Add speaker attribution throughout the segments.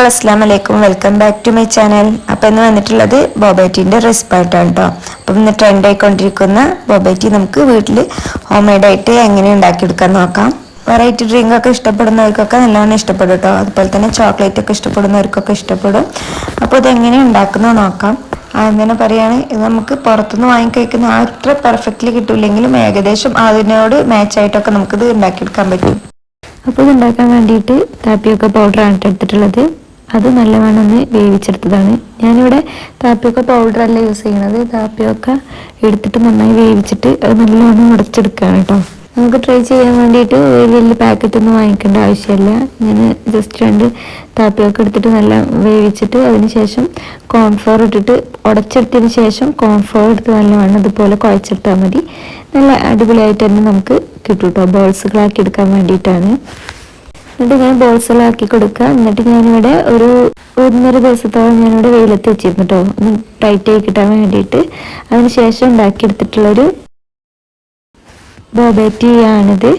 Speaker 1: All അസ്സാം വലൈക്കും welcome back to my channel അപ്പം ഇന്ന് വന്നിട്ടുള്ളത് ബോബൈറ്റിന്റെ റെസിപ്പി ആയിട്ടാണ് കേട്ടോ അപ്പം ഇന്ന് ട്രെൻഡ് ആയിക്കൊണ്ടിരിക്കുന്ന ബോബൈറ്റി നമുക്ക് വീട്ടിൽ ഹോം മെയ്ഡായിട്ട് എങ്ങനെ ഉണ്ടാക്കിയെടുക്കാൻ നോക്കാം. വെറൈറ്റി ഡ്രിങ്ക് ഒക്കെ ഇഷ്ടപ്പെടുന്നവർക്കൊക്കെ നല്ലോണം ഇഷ്ടപ്പെടും കേട്ടോ അതുപോലെ തന്നെ ചോക്ലേറ്റ് ഒക്കെ ഇഷ്ടപ്പെടുന്നവർക്കൊക്കെ ഇഷ്ടപ്പെടും. അപ്പോൾ ഇതെങ്ങനെ ഉണ്ടാക്കുന്നത് നോക്കാം. അങ്ങനെ പറയുകയാണ് ഇത് നമുക്ക് പുറത്തുനിന്ന് വാങ്ങിക്കഴിക്കുന്ന അത്ര പെർഫെക്റ്റ്ലി കിട്ടില്ലെങ്കിലും ഏകദേശം അതിനോട് മാച്ച് ആയിട്ടൊക്കെ നമുക്കിത് ഉണ്ടാക്കിയെടുക്കാൻ പറ്റും.
Speaker 2: അപ്പോൾ ഇത് ഉണ്ടാക്കാൻ വേണ്ടിയിട്ട് താപ്പിയൊക്കെ പൗഡറാണ് എടുത്തിട്ടുള്ളത്. അത് നല്ലവണ്ണം വേവിച്ചെടുത്തതാണ്. ഞാനിവിടെ താപ്പിയൊക്കെ പൗഡറല്ല യൂസ് ചെയ്യുന്നത് താപ്പിയൊക്കെ എടുത്തിട്ട് നന്നായി വേവിച്ചിട്ട് അത് നല്ലവണ്ണം ഉടച്ചെടുക്കുകയാണ് കേട്ടോ. നമുക്ക് ട്രൈ ചെയ്യാൻ വേണ്ടിയിട്ട് വലിയ പാക്കറ്റ് ഒന്നും വാങ്ങിക്കേണ്ട ആവശ്യമില്ല. ഞാൻ ജസ്റ്റ് രണ്ട് താപ്പിയൊക്കെ എടുത്തിട്ട് നല്ല വേവിച്ചിട്ട് അതിന് ശേഷം കോൺഫ്ലോർ ഇട്ടിട്ട് ഉടച്ചെടുത്തതിന് ശേഷം കോൺഫ്ലോർ എടുത്ത് നല്ലവണ്ണം ഇതുപോലെ കുഴച്ചെടുത്താൽ മതി. നല്ല അടിപൊളിയായിട്ട് തന്നെ നമുക്ക് കിട്ടും കേട്ടോ. ബോൾസുകളാക്കി എടുക്കാൻ വേണ്ടിയിട്ടാണ്. എന്നിട്ട് ഞാൻ ബോൾസുകളാക്കി കൊടുക്കുക. എന്നിട്ട് ഞാനിവിടെ ഒരു ഒന്നര ദിവസത്തോളം ഞാനിവിടെ വെയിലത്ത് വെച്ചിരുന്നു കേട്ടോ ഒന്ന് ടൈറ്റ് ആയി കിട്ടാൻ വേണ്ടിയിട്ട്. അതിനുശേഷം ഉണ്ടാക്കിയെടുത്തിട്ടുള്ളൊരു ബോബേറ്റി ആണിത്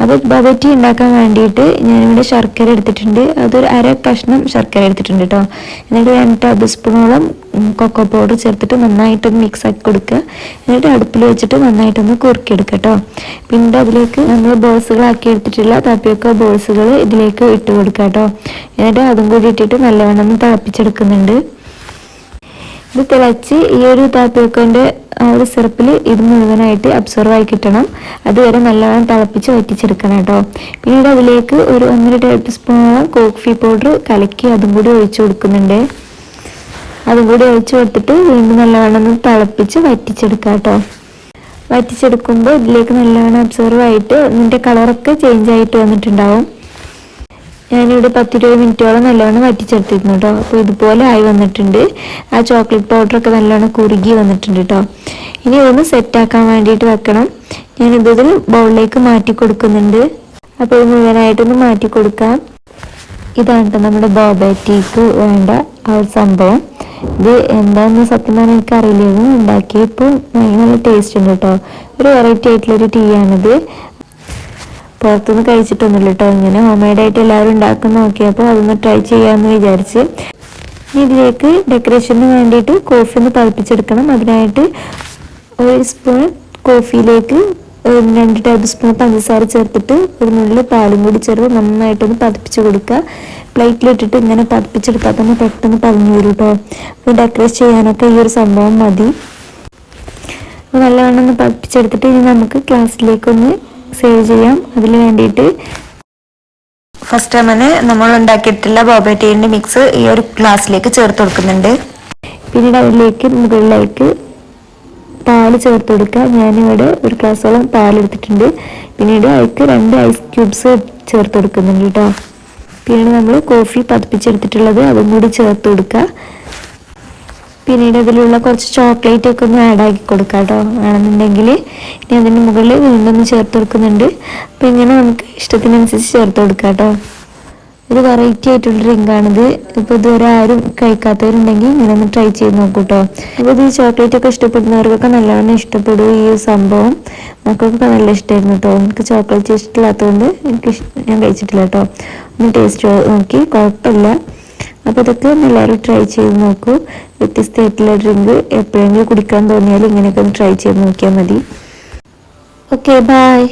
Speaker 2: അപ്പോൾ ബോബേറ്റി ഉണ്ടാക്കാൻ വേണ്ടിയിട്ട് ഞാനിവിടെ ശർക്കര എടുത്തിട്ടുണ്ട്. അതൊരു അര കഷ്ണം ശർക്കര എടുത്തിട്ടുണ്ട് കേട്ടോ എന്നിട്ട് രണ്ട് ടേബിൾ സ്പൂണോളം കൊക്കോ പൗഡർ ചേർത്തിട്ട് നന്നായിട്ടൊന്ന് മിക്സ് ആക്കി കൊടുക്കുക. എന്നിട്ട് അടുപ്പിൽ വെച്ചിട്ട് നന്നായിട്ടൊന്ന് കുറുക്കിയെടുക്കുക കേട്ടോ പിന്നീട് അതിലേക്ക് നമ്മൾ ബോൾസുകളാക്കി എടുത്തിട്ടുള്ള തപ്പിയൊക്കെ ബോൾസുകൾ ഇതിലേക്ക് ഇട്ട് കൊടുക്കുക കേട്ടോ എന്നിട്ട് അതും കൂടി ഇട്ടിട്ട് നല്ലവണ്ണം തിളപ്പിച്ചെടുക്കുന്നുണ്ട്. ഇത് തിളച്ച് ഈ ഒരു താപ്പിയൊക്കെ ആ ഒരു സിറപ്പിൽ ഇത് മുഴുവനായിട്ട് അബ്സോർവ് ആയി കിട്ടണം. അതുവരെ നല്ലവണ്ണം തിളപ്പിച്ച് വറ്റിച്ചെടുക്കണം കേട്ടോ. പിന്നീട് അതിലേക്ക് ഒരു ഒന്നര ടേബിൾ സ്പൂണോളം കോഫി പൗഡർ കലക്കി അതും കൂടി ഒഴിച്ചു കൊടുക്കുന്നുണ്ട്. അതും കൂടി ഒഴിച്ചു കൊടുത്തിട്ട് വീണ്ടും നല്ലവണ്ണം ഒന്ന് തിളപ്പിച്ച് വറ്റിച്ചെടുക്കാം കേട്ടോ. വറ്റിച്ചെടുക്കുമ്പോൾ ഇതിലേക്ക് നല്ലവണ്ണം അബ്സോർവ് ആയിട്ട് ഇതിന്റെ കളറൊക്കെ ചേഞ്ച് ആയിട്ട് വന്നിട്ടുണ്ടാവും. ഞാനിവിടെ പത്തിരുപത് മിനിറ്റോളം നല്ലോണം വറ്റിച്ചെടുത്തിരുന്നു കേട്ടോ അപ്പോൾ ഇതുപോലെ ആയി വന്നിട്ടുണ്ട്. ആ ചോക്ലേറ്റ് പൗഡറൊക്കെ നല്ലോണം കുറുകി വന്നിട്ടുണ്ട് കേട്ടോ ഇനി ഇതൊന്ന് സെറ്റാക്കാൻ വേണ്ടിയിട്ട് വെക്കണം. ഇതിൽ ബൗളിലേക്ക് മാറ്റി കൊടുക്കുന്നുണ്ട്. അപ്പോൾ ഇത് മുഴുവനായിട്ടൊന്ന് മാറ്റി കൊടുക്കാം. ഇതാണ് നമ്മുടെ ബോബാറ്റിക്ക് വേണ്ട ആ ഒരു സംഭവം. ഇത് എന്താണെന്ന് സത്യം പറഞ്ഞാൽ എനിക്ക് അറിയില്ലായിരുന്നു ഉണ്ടാക്കിയപ്പോൾ നല്ല ടേസ്റ്റ് ഉണ്ട് കേട്ടോ ഒരു വെറൈറ്റി ആയിട്ടുള്ളൊരു ടീ ആണിത്. പുറത്തുനിന്ന് കഴിച്ചിട്ടൊന്നുമില്ല കേട്ടോ ഇങ്ങനെ ഹോം ആയിട്ട് എല്ലാവരും ഉണ്ടാക്കുന്ന നോക്കിയപ്പോൾ അതൊന്ന് ട്രൈ ചെയ്യാമെന്ന് വിചാരിച്ച് ഇനി ഇതിലേക്ക് ഡെക്കറേഷന് വേണ്ടിയിട്ട് കോഫി ഒന്ന് പതിപ്പിച്ചെടുക്കണം അതിനായിട്ട് ഒരു സ്പൂൺ കോഫിയിലേക്ക് രണ്ട് ടേബിൾ സ്പൂൺ പഞ്ചസാര ചേർത്തിട്ട് ഒരു നുള്ളിൽ പാലും കൂടി ചേർത്ത് നന്നായിട്ടൊന്ന് പതിപ്പിച്ച് കൊടുക്കുക. പ്ലേറ്റിലിട്ടിട്ട് ഇങ്ങനെ പതിപ്പിച്ചെടുത്താൽ തന്നെ പെട്ടെന്ന് പതിഞ്ഞു വരും കേട്ടോ അപ്പോൾ ഡെക്കറേറ്റ് ചെയ്യാനൊക്കെ ഈ ഒരു സംഭവം മതി. അപ്പോൾ നല്ലവണ്ണം ഒന്ന് പതിപ്പിച്ചെടുത്തിട്ട് ഇനി നമുക്ക് ക്ലാസ്സിലേക്കൊന്ന് സേവ് ചെയ്യാം. അതിന് വേണ്ടിയിട്ട്
Speaker 1: ഫസ്റ്റ് ടൈമിന് നമ്മൾ ഉണ്ടാക്കിയിട്ടുള്ള ബോബേറ്റീന്റെ മിക്സ് ഈ ഒരു ഗ്ലാസ്സിലേക്ക് ചേർത്ത് കൊടുക്കുന്നുണ്ട്.
Speaker 2: പിന്നീട് അതിലേക്ക് മുകളിലേക്ക് പാൽ ചേർത്ത് കൊടുക്കുക ഞാനിവിടെ ഒരു ഗ്ലാസ്സോളം പാൽ എടുത്തിട്ടുണ്ട്. പിന്നീട് അതിലേക്ക് രണ്ട് ഐസ് ക്യൂബ്സ് ചേർത്ത് കൊടുക്കുന്നുണ്ട് കേട്ടോ. പിന്നീട് നമ്മൾ കോഫി പതിപ്പിച്ചെടുത്തിട്ടുള്ളത് അതും കൂടി ചേർത്ത് കൊടുക്കുക. പിന്നീട് അതിലുള്ള കുറച്ച് ചോക്ലേറ്റ് ഒക്കെ ഒന്ന് ആഡ് ആക്കി കൊടുക്കാം കേട്ടോ വേണമെന്നുണ്ടെങ്കിൽ ഇനി അതിന് മുകളിൽ വീണ്ടും ചേർത്ത് കൊടുക്കുന്നുണ്ട്. അപ്പം ഇങ്ങനെ നമുക്ക് ഇഷ്ടത്തിനനുസരിച്ച് ചേർത്ത് കൊടുക്കാം കേട്ടോ ഒരു വെറൈറ്റി ആയിട്ടുള്ള ഡ്രിങ്കാണിത് ഇപ്പോൾ ഇതുവരെ ആരും കഴിക്കാത്തവരുണ്ടെങ്കിൽ ഇങ്ങനെ ഒന്ന് ട്രൈ ചെയ്ത് നോക്കൂ കേട്ടോ അപ്പോൾ ഇത് ചോക്ലേറ്റ് ഒക്കെ ഇഷ്ടപ്പെടുന്നവർക്കൊക്കെ നല്ലവണ്ണം ഇഷ്ടപ്പെടും ഈ സംഭവം. മക്കൾക്കൊക്കെ നല്ല ഇഷ്ടമായിരുന്നു കേട്ടോ എനിക്ക് ചോക്ലേറ്റ് ഇഷ്ടമില്ലാത്തതുകൊണ്ട് എനിക്ക് ഞാൻ കഴിച്ചിട്ടില്ല കേട്ടോ ഒന്ന് ടേസ്റ്റ് നോക്കി. കുഴപ്പമില്ല. അപ്പോൾ ഇതൊക്കെ എല്ലാവരും ട്രൈ ചെയ്ത് നോക്കൂ. വ്യത്യസ്തമായിട്ടുള്ള ഡ്രിങ്ക് എപ്പോഴെങ്കിലും കുടിക്കാൻ തോന്നിയാൽ ഇങ്ങനെയൊക്കെ ഒന്ന് ട്രൈ ചെയ്ത് നോക്കിയാൽ മതി. Okay bye